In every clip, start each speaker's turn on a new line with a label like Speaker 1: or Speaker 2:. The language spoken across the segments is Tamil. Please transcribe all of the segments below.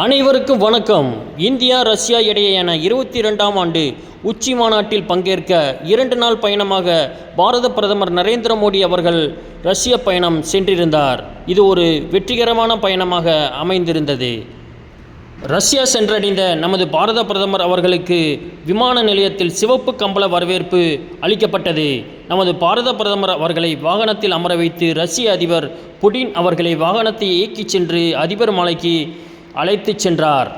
Speaker 1: அனைவருக்கும் வணக்கம். இந்தியா ரஷ்யா இடையேயான இருபத்தி இரண்டாம் ஆண்டு உச்சி மாநாட்டில் பங்கேற்க இரண்டு நாள் பயணமாக பாரத பிரதமர் நரேந்திர மோடி அவர்கள் ரஷ்ய பயணம் சென்றிருந்தார். இது ஒரு வெற்றிகரமான பயணமாக அமைந்திருந்தது. ரஷ்யா சென்றடைந்த நமது பாரத பிரதமர் அவர்களுக்கு விமான நிலையத்தில் சிவப்பு கம்பள வரவேற்பு அளிக்கப்பட்டது. நமது பாரத பிரதமர் அவர்களை வாகனத்தில் அமர வைத்து ரஷ்ய அதிபர் புடின் அவர்களை வாகனத்தை இயக்கிச் சென்று அதிபர் மாலைக்கு அழைத்துச் சென்றார்.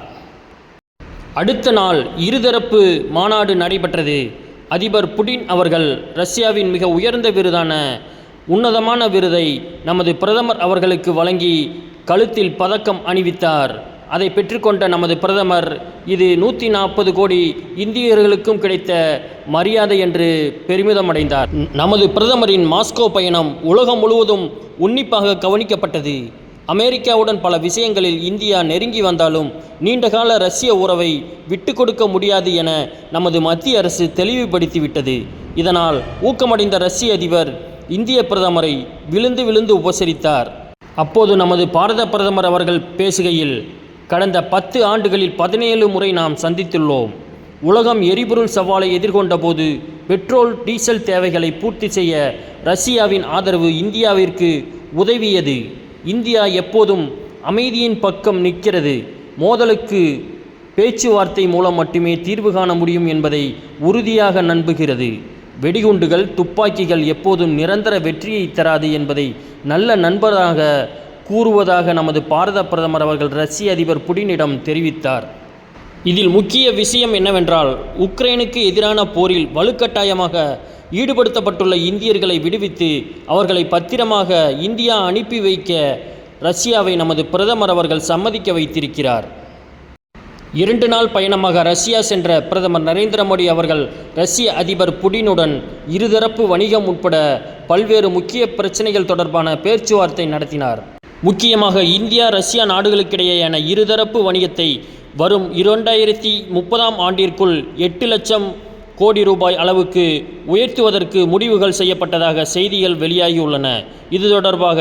Speaker 1: அடுத்த நாள் இருதரப்பு மாநாடு நடைபெற்றது. அதிபர் புடின் அவர்கள் ரஷ்யாவின் மிக உயர்ந்த விருதான உன்னதமான விருதை நமது பிரதமர் அவர்களுக்கு வழங்கி கழுத்தில் பதக்கம் அணிவித்தார். அதை பெற்றுக்கொண்ட நமது பிரதமர் இது நூற்றி நாற்பது கோடி இந்தியர்களுக்கும் கிடைத்த மரியாதை என்று பெருமிதமடைந்தார். நமது பிரதமரின் மாஸ்கோ பயணம் உலகம் முழுவதும் உன்னிப்பாக கவனிக்கப்பட்டது. அமெரிக்காவுடன் பல விஷயங்களில் இந்தியா நெருங்கி வந்தாலும் நீண்டகால ரஷ்ய உறவை விட்டு கொடுக்க முடியாது என நமது மத்திய அரசு தெளிவுபடுத்திவிட்டது. இதனால் ஊக்கமடைந்த ரஷ்ய அதிபர் இந்திய பிரதமரை விழுந்து விழுந்து உபசரித்தார். அப்போது நமது பாரத பிரதமர் அவர்கள் பேசுகையில் கடந்த பத்து ஆண்டுகளில் பதினேழு முறை நாம் சந்தித்துள்ளோம். உலகம் எரிபொருள் சவாலை எதிர்கொண்ட போது பெட்ரோல் டீசல் தேவைகளை பூர்த்தி செய்ய ரஷ்யாவின் ஆதரவு இந்தியாவிற்கு உதவியது. இந்தியா எப்போதும் அமைதியின் பக்கம் நிற்கிறது. மோதலுக்கு பேச்சுவார்த்தை மூலம் மட்டுமே தீர்வு காண முடியும் என்பதை உறுதியாக நம்புகிறது. வெடிகுண்டுகள் துப்பாக்கிகள் எப்போதும் நிரந்தர வெற்றியை தராது என்பதை நல்ல நண்பராக கூறுவதாக நமது பாரத பிரதமர் அவர்கள் ரஷ்ய அதிபர் புடினிடம் தெரிவித்தார். இதில் முக்கிய விஷயம் என்னவென்றால் உக்ரைனுக்கு எதிரான போரில் வலுக்கட்டாயமாக ஈடுபடுத்தப்பட்டுள்ள இந்தியர்களை விடுவித்து அவர்களை பத்திரமாக இந்தியா அனுப்பி வைக்க ரஷ்யாவை நமது பிரதமர் அவர்கள் சம்மதிக்க வைத்திருக்கிறார். இரண்டு நாள் பயணமாக ரஷ்யா சென்ற பிரதமர் நரேந்திர மோடி அவர்கள் ரஷ்ய அதிபர் புடினுடன் இருதரப்பு வணிகம் உட்பட பல்வேறு முக்கிய பிரச்சனைகள் தொடர்பான பேச்சுவார்த்தை நடத்தினார். முக்கியமாக இந்தியா ரஷ்யா நாடுகளுக்கிடையேயான இருதரப்பு வணிகத்தை வரும் இரண்டாயிரத்தி முப்பதாம் ஆண்டிற்குள் எட்டு லட்சம் கோடி ரூபாய் அளவுக்கு உயர்த்துவதற்கு முடிவுகள் செய்யப்பட்டதாக செய்திகள் வெளியாகியுள்ளன. இது தொடர்பாக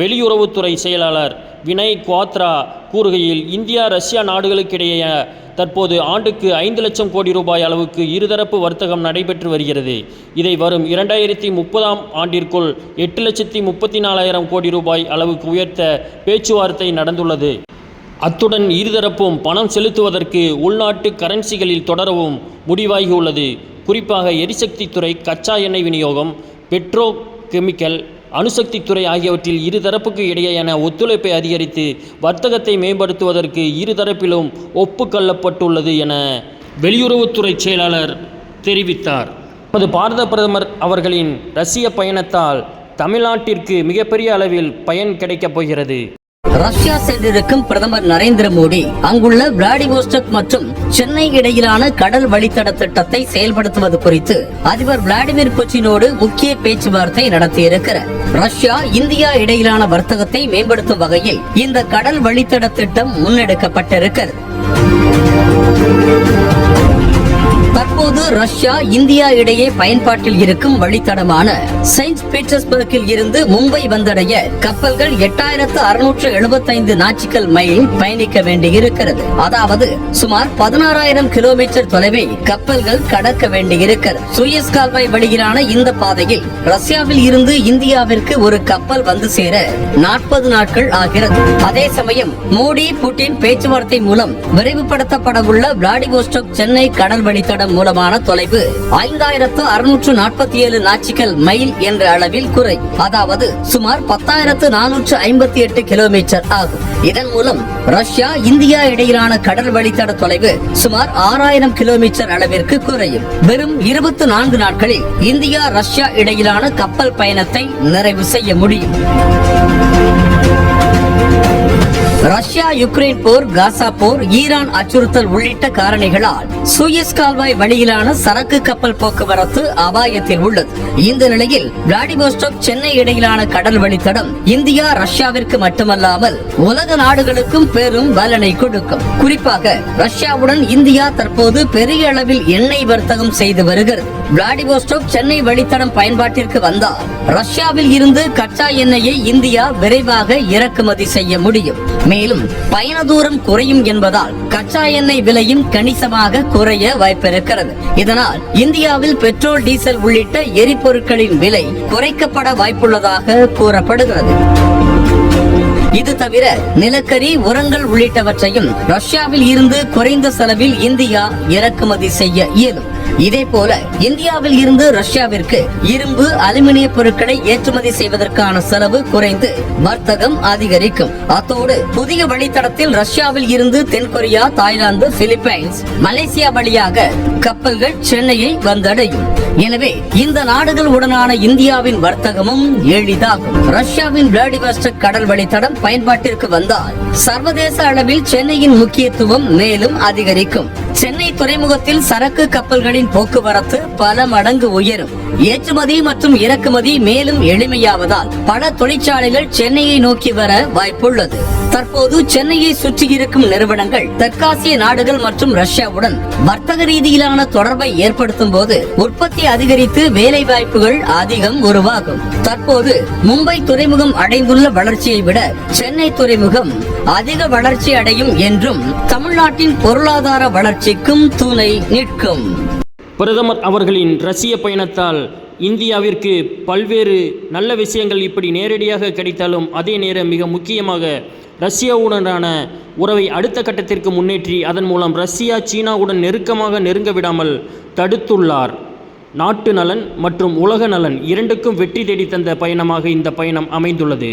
Speaker 1: வெளியுறவுத்துறை செயலாளர் வினய் குவாத்ரா கூறுகையில் இந்தியா ரஷ்யா நாடுகளுக்கிடையே தற்போது ஆண்டுக்கு ஐந்து லட்சம் கோடி ரூபாய் அளவுக்கு இருதரப்பு வர்த்தகம் நடைபெற்று வருகிறது. இதை வரும் இரண்டாயிரத்தி முப்பதாம் ஆண்டிற்குள் எட்டு லட்சத்தி முப்பத்தி நாலாயிரம் கோடி ரூபாய் அளவுக்கு உயர்த்த பேச்சுவார்த்தை நடந்துள்ளது. அத்துடன் இருதரப்பும் பணம் செலுத்துவதற்கு உள்நாட்டு கரன்சிகளில் தொடரவும் முடிவாகியுள்ளது. குறிப்பாக எரிசக்தித்துறை கச்சா எண்ணெய் விநியோகம் பெட்ரோ கெமிக்கல் அணுசக்தித்துறை ஆகியவற்றில் இருதரப்புக்கு இடையேயான ஒத்துழைப்பை அதிகரித்து வர்த்தகத்தை மேம்படுத்துவதற்கு இருதரப்பிலும் ஒப்புக்கொள்ளப்பட்டுள்ளது என வெளியுறவுத்துறை செயலாளர் தெரிவித்தார். நமது பாரத பிரதமர் அவர்களின் ரஷ்ய பயணத்தால் தமிழ்நாட்டிற்கு மிகப்பெரிய அளவில் பயன் கிடைக்கப் போகிறது.
Speaker 2: ரஷ்யா சென்றிருக்கும் பிரதமர் நரேந்திர மோடி. அங்குள்ள விளாடிவோஸ்டக் மற்றும் சென்னை இடையிலான கடல் வழித்தட திட்டத்தை செயல்படுத்துவது குறித்து அதிபர் விளாடிமிர் புச்சினோடு முக்கிய பேச்சுவார்த்தை நடத்தியிருக்கிறார். ரஷ்யா இந்தியா இடையிலான வர்த்தகத்தை மேம்படுத்தும் வகையில் இந்த கடல் வழித்தட திட்டம் முன்னெடுக்கப்பட்டிருக்கிறது. தற்போது ரஷ்யா இந்தியா இடையே பயன்பாட்டில் இருக்கும் வழித்தடமான செயின்ட் பீட்டர்ஸ்பர்க்கில் இருந்து மும்பை வந்தடைய கப்பல்கள் எட்டாயிரத்து அறுநூற்று எழுபத்தைந்து நாச்சிக்கல் மைல் பயணிக்க வேண்டியிருக்கிறது. அதாவது சுமார் பதினாறாயிரம் கிலோமீட்டர் தொலைவை கப்பல்கள் கடக்க வேண்டியிருக்கிறது. சுயஸ் கால்வாய் வழியிலான இந்த பாதையில் ரஷ்யாவில் இருந்து இந்தியாவிற்கு ஒரு கப்பல் வந்து சேர நாற்பது நாட்கள் ஆகிறது. அதே சமயம் மோடி புட்டின் பேச்சுவார்த்தை மூலம் விரைவுபடுத்தப்பட உள்ள விளாடிவோஸ்டோக் சென்னை கடல் வழித்தடம் மூலம் மூலமான தொலைவு. ஐந்தாயிரத்து அறுநூற்று நாற்பத்தி ஏழு நாச்சிக்கல் மைல் என்ற அளவில் குறை. அதாவது சுமார் பத்தாயிரத்து நானூற்று ஐம்பத்தி எட்டு கிலோமீட்டர் ஆகும். இதன் மூலம் ரஷ்யா இந்தியா இடையிலான கடல் வழித்தட தொலைவு சுமார் ஆறாயிரம் கிலோமீட்டர் அளவிற்கு குறையும். வெறும் இருபத்தி நான்கு நாட்களில் இந்தியா ரஷ்யா இடையிலான கப்பல் பயணத்தை நிறைவு செய்ய முடியும். ரஷ்யா யுக்ரைன் போர் காசா போர் ஈரான் அச்சுறுத்தல் உள்ளிட்ட காரணிகளால் சூயஸ் கால்வாய் வழியிலான சரக்கு கப்பல் போக்குவரத்து அபாயத்தில் உள்ளது. இந்த நிலையில் விளாடிவோஸ்டோக் சென்னை இடையிலான கடல் வழித்தடம் இந்தியா ரஷ்யாவிற்கு மட்டுமல்லாமல் உலக நாடுகளுக்கும் பெரும் பலனை கொடுக்கும். குறிப்பாக ரஷ்யாவுடன் இந்தியா தற்போது பெரிய அளவில் எண்ணெய் வர்த்தகம் செய்து வருகிறது. விளாடிவோஸ்டோக் சென்னை வழித்தடம் பயன்பாட்டிற்கு வந்தால் ரஷ்யாவில் இருந்து கச்சா எண்ணெயை இந்தியா விரைவாக இறக்குமதி செய்ய முடியும். மேலும் பயண தூரம் குறையும் என்பதால் கச்சா எண்ணெய் விலையும் கணிசமாக குறைய வாய்ப்பிருக்கிறது. இதனால் இந்தியாவில் பெட்ரோல் டீசல் உள்ளிட்ட எரிபொருட்களின் விலை குறைக்கப்பட வாய்ப்புள்ளதாக கூறப்படுகிறது. இது தவிர நிலக்கரி உரங்கள் உள்ளிட்டவற்றையும் ரஷ்யாவில் இருந்து குறைந்த செலவில் இந்தியா இறக்குமதி செய்ய இயலும். இதே போல இந்தியாவில் இருந்து ரஷ்யாவிற்கு இரும்பு அலுமினிய பொருட்களை ஏற்றுமதி செய்வதற்கான செலவு குறைந்து வர்த்தகம் அதிகரிக்கும். அத்தோடு புதிய வழித்தடத்தில் ரஷ்யாவில் இருந்து தென்கொரியா தாய்லாந்து பிலிப்பைன்ஸ் மலேசியா வழியாக கப்பல்கள் சென்னையை வந்தடையும். எனவே இந்த நாடுகள் உடனான இந்தியாவின் வர்த்தகமும் எளிதாகும். ரஷ்யாவின் விளாடிவாஸ்டக் கடல் வழித்தடம் பயன்பாட்டிற்கு வந்தால் சர்வதேச அளவில் சென்னையின் முக்கியத்துவம் மேலும் அதிகரிக்கும். சென்னை சென்னை துறைமுகத்தில் சரக்கு கப்பல்களின் போக்குவரத்து பல மடங்கு உயரும். ஏற்றுமதி மற்றும் இறக்குமதி மேலும் எளிமையாவதால் பல தொழிற்சாலைகள் சென்னையை நோக்கி வர வாய்ப்புள்ளது. தற்போது சென்னையை சுற்றியிருக்கும் நிறுவனங்கள் தெற்காசிய நாடுகள் மற்றும் ரஷ்யாவுடன் வர்த்தக ரீதியிலான தொடர்பை ஏற்படுத்தும் போது உற்பத்தி அதிகரித்து வேலை வாய்ப்புகள் அதிகம் உருவாகும். தற்போது மும்பை துறைமுகம் அடைந்துள்ள வளர்ச்சியை விட சென்னை துறைமுகம் அதிக வளர்ச்சி அடையும் என்றும் தமிழ்நாட்டின் பொருளாதார வளர்ச்சிக்கும் துணை நிற்கும்.
Speaker 1: பிரதமர் அவர்களின் ரஷ்ய பயணத்தால் இந்தியாவிற்கு பல்வேறு நல்ல விஷயங்கள் இப்படி நேரடியாக கிடைத்தாலும் அதே நேரம் மிக முக்கியமாக ரஷ்யாவுடனான உறவை அடுத்த கட்டத்திற்கு முன்னேற்றி அதன் மூலம் ரஷ்யா சீனாவுடன் நெருக்கமாக நெருங்க விடாமல் தடுத்துள்ளார். நாட்டு நலன் மற்றும் உலக நலன் இரண்டுக்கும் வெற்றி தேடி தந்த பயணமாக இந்த பயணம் அமைந்துள்ளது.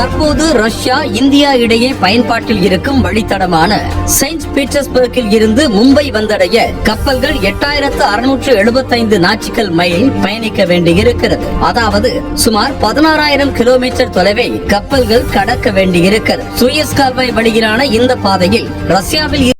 Speaker 2: தற்போது ரஷ்யா இந்தியா இடையே பயன்பாட்டில் இருக்கும் வழித்தடமான செயின்ட் பீட்டர்ஸ்பர்க்கில் இருந்து மும்பை வந்தடைய கப்பல்கள் எட்டாயிரத்து அறுநூற்று எழுபத்தைந்து நாச்சிக்கல் மைல் பயணிக்க வேண்டியிருக்கிறது. அதாவது சுமார் பதினாறாயிரம் கிலோமீட்டர் தொலைவை கப்பல்கள் கடக்க வேண்டியிருக்கிறது. சுயஸ் கால்வாய் வழியிலான இந்த பாதையில் ரஷ்யாவில்